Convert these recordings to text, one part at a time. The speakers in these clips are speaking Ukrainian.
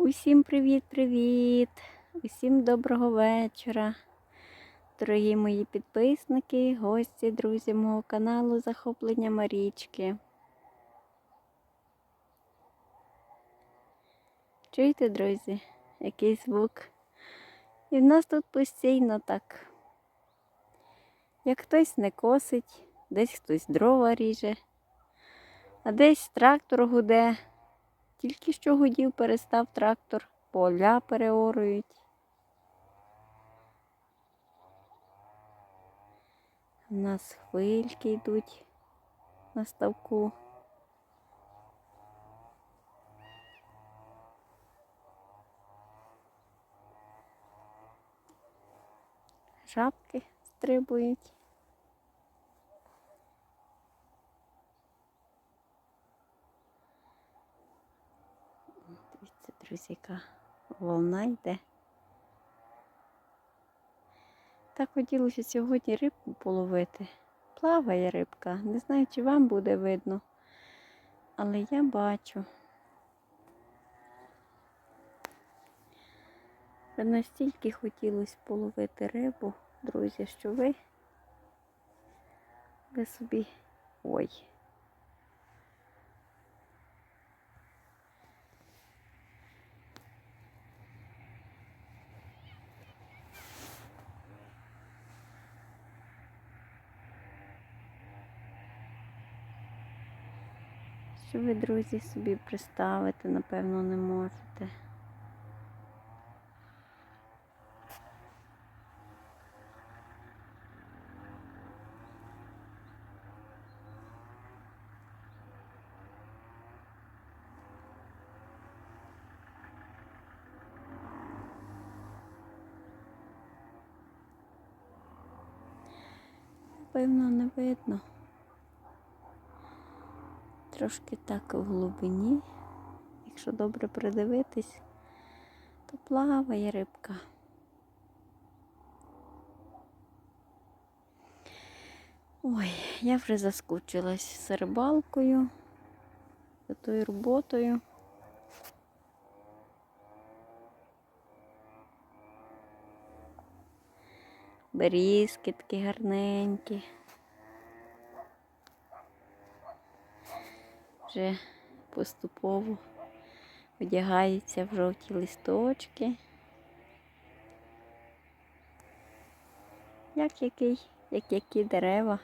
Усім привіт-привіт! Усім доброго вечора. Дорогі мої підписники, гості, друзі мого каналу Захоплення Марічки. Чуєте, друзі, який звук? І в нас тут постійно так. Як хтось не косить, десь хтось дрова ріже, а десь трактор гуде. Тільки що гудів, перестав трактор, поля переорують. У нас хвильки йдуть на ставку. Жабки стрибують. Друзі, яка волна йде. Так хотілося сьогодні рибку половити. Плаває рибка. Не знаю, чи вам буде видно, але я бачу. Настільки хотілося половити рибу, друзі, що ви, ви собі. Ой. Що ви, друзі, собі представити, напевно, не можете. Напевно, не видно. Трошки так в глибині. Якщо добре придивитись, то плаває рибка. Ой, я вже заскучилась з рибалкою, за тою роботою. Берізки такі гарненькі. Вже поступово одягаються в жовті листочки. Як який, як які дерева,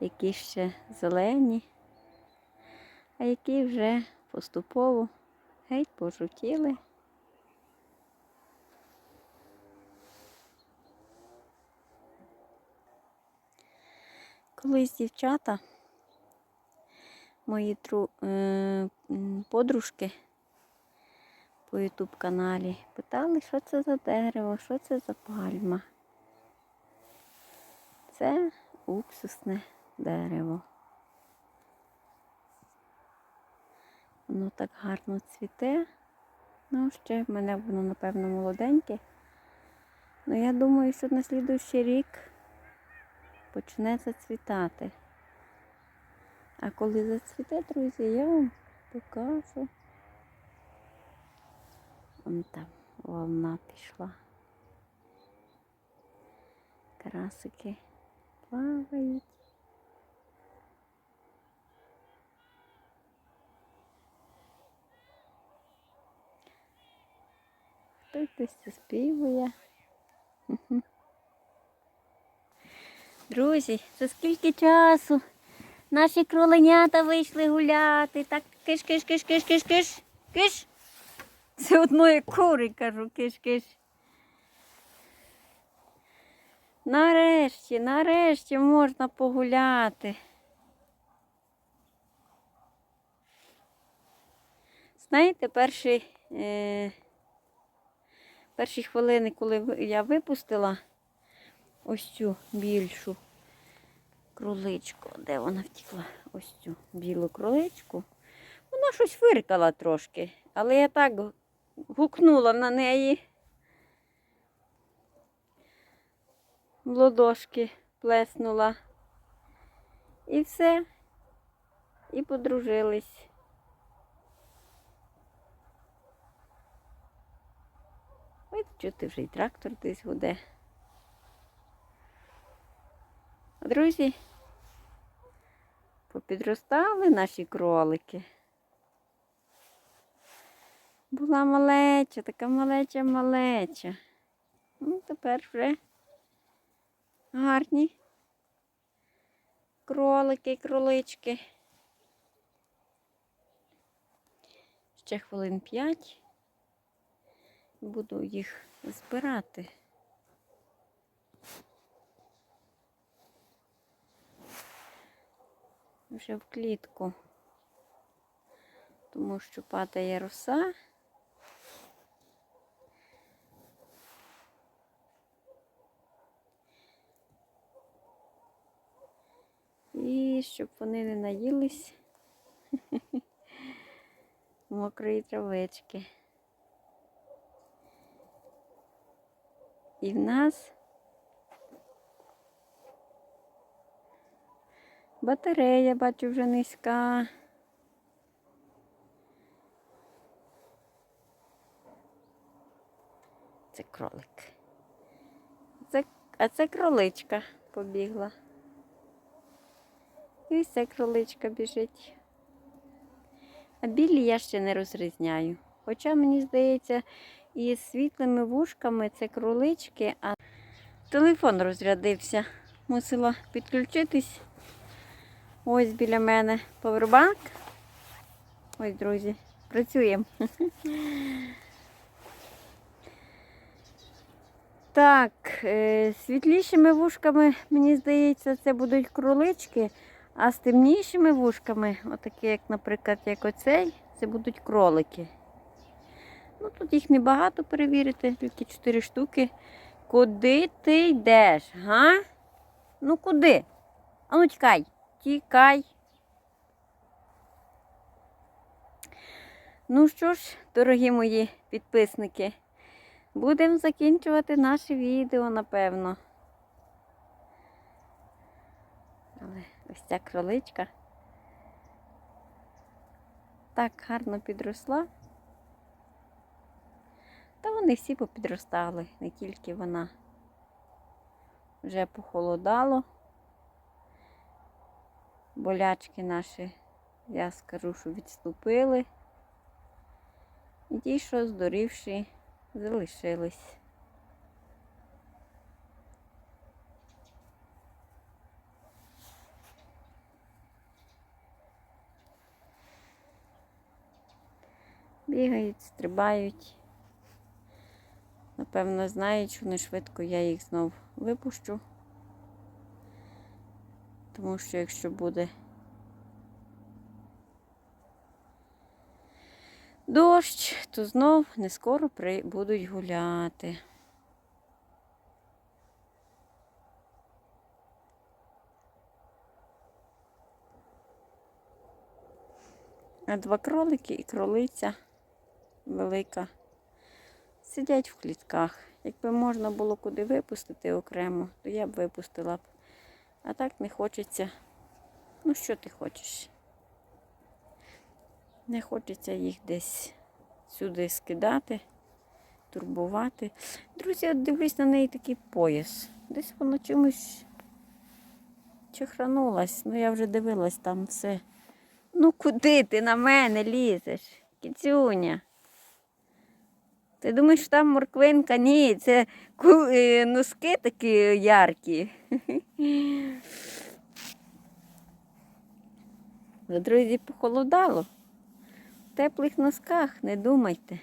які ще зелені, а які вже поступово геть пожовтіли. Колись дівчата мої тру, е, подружки по ютуб каналі питали, що це за дерево, що це за пальма. Це уксусне дерево. Воно так гарно цвіте. Ну, ще в мене воно, напевно, молоденьке. Ну, я думаю, що на слідуючий рік почне зацвітати. А коли зацвіте, друзі, я вам покажу. Вон там волна пішла. Красики плавають. Хтось десь заспівує. Друзі, за скільки часу наші кроленята вийшли гуляти. Так киш, киш, киш, киш, киш, киш, киш. Це одної кури, кажу, киш, киш. Нарешті, нарешті можна погуляти. Знаєте, перші, е, перші хвилини, коли я випустила ось цю більшу кроличку, де вона втекла? Ось цю білу кроличку. Вона щось фиркала трошки, але я так гукнула на неї. В ладошки плеснула. І все. І подружились. Ой, чути вже й трактор десь гуде. Друзі, попідростали наші кролики. Була малеча, така малеча малеча. Ну, тепер вже гарні кролики, кролички. Ще хвилин п'ять. Буду їх збирати. Вже в клітку, тому що падає роса. І щоб вони не наїлись мокрої травички. І в нас батарея, бачу, вже низька. Це кролик. Це, а це кроличка побігла. І ось ця кроличка біжить. А білі я ще не розрізняю. Хоча, мені здається, із світлими вушками це кролички, а телефон розрядився. Мусила підключитись. Ось біля мене повербанк. Ось, друзі, працюємо. Так, е, світлішими вушками, мені здається, це будуть кролички, а з темнішими вушками, отакі, як, наприклад, як оцей, це будуть кролики. Ну, тут їх небагато перевірити, тільки 4 штуки. Куди ти йдеш? Га? Ну куди? А ну тікай, тікай. Ну що ж, дорогі мої підписники, будемо закінчувати наше відео, напевно. Але ось ця кроличка так гарно підросла. Та вони всі попідростали, не тільки вона. Вже похолодало. Болячки наші, я скажу, що відступили. І ті, що здорівші, залишились. Бігають, стрибають. Напевно, знають, що не швидко я їх знов випущу. Тому що якщо буде дощ, то знов не скоро будуть гуляти. А два кролики і кролиця велика сидять в клітках. Якби можна було куди випустити окремо, то я б випустила б. А так не хочеться. Ну, що ти хочеш? Не хочеться їх десь сюди скидати, турбувати. Друзі, от дивлюсь на неї такий пояс. Десь воно чимось чохранулась. Ну, я вже дивилась там все. Ну, куди ти на мене лізеш? Кіцюня? Ти думаєш, там морквинка? Ні, це е, носки такі яркі. Ви, друзі, похолодало. В теплих носках не думайте.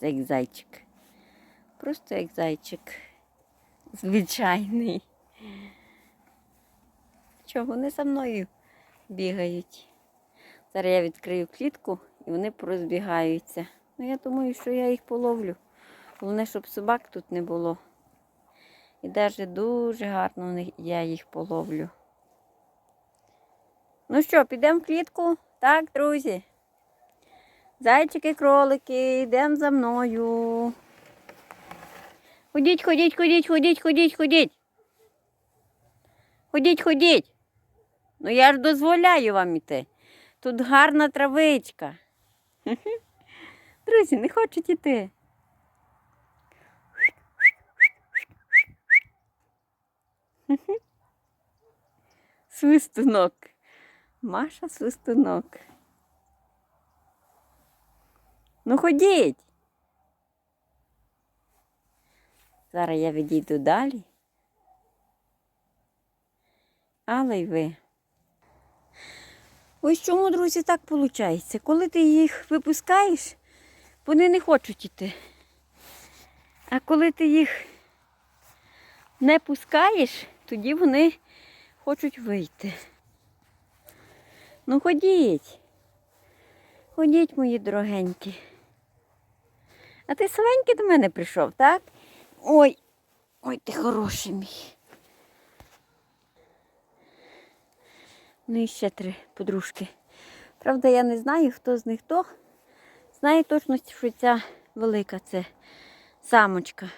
Це як зайчик. Просто як зайчик. Звичайний. Чого вони за мною бігають? Зараз я відкрию клітку і вони порозбігаються. Ну, я думаю, що я їх половлю. Головне, щоб собак тут не було. І навіть дуже гарно я їх половлю. Ну що, підемо в клітку? Так, друзі. Зайчики, кролики, йдемо за мною. Ходіть, ходіть, ходіть, ходіть, ходіть, ходіть. Ходіть, ходіть. Ну я ж дозволяю вам іти. Тут гарна травичка. Друзі, не хочуть іти. Свистунок. Маша свистунок. Ну ходіть. Зараз я відійду далі. Але й ви. Ось чому, друзі, так виходить. Коли ти їх випускаєш, вони не хочуть іти. А коли ти їх не пускаєш, тоді вони хочуть вийти. Ну ходіть. Ходіть, мої дорогенькі. А ти свенький до мене прийшов, так? Ой, ой, ти хороший мій. Ну і ще три подружки. Правда, я не знаю, хто з них хто. Знаю точно, що ця велика це самочка.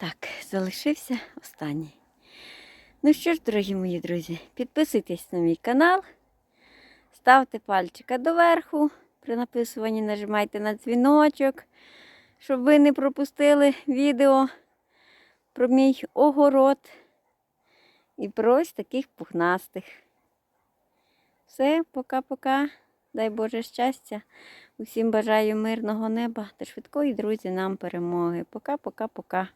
Так, залишився останній. Ну що ж, дорогі мої друзі, підписуйтесь на мій канал, ставте пальчика доверху. При написуванні нажимайте на дзвіночок, щоб ви не пропустили відео про мій огород і про ось таких пухнастих. Все, пока-пока. Дай Боже щастя. Усім бажаю мирного неба та швидкої, друзі, нам перемоги. Пока-пока-пока.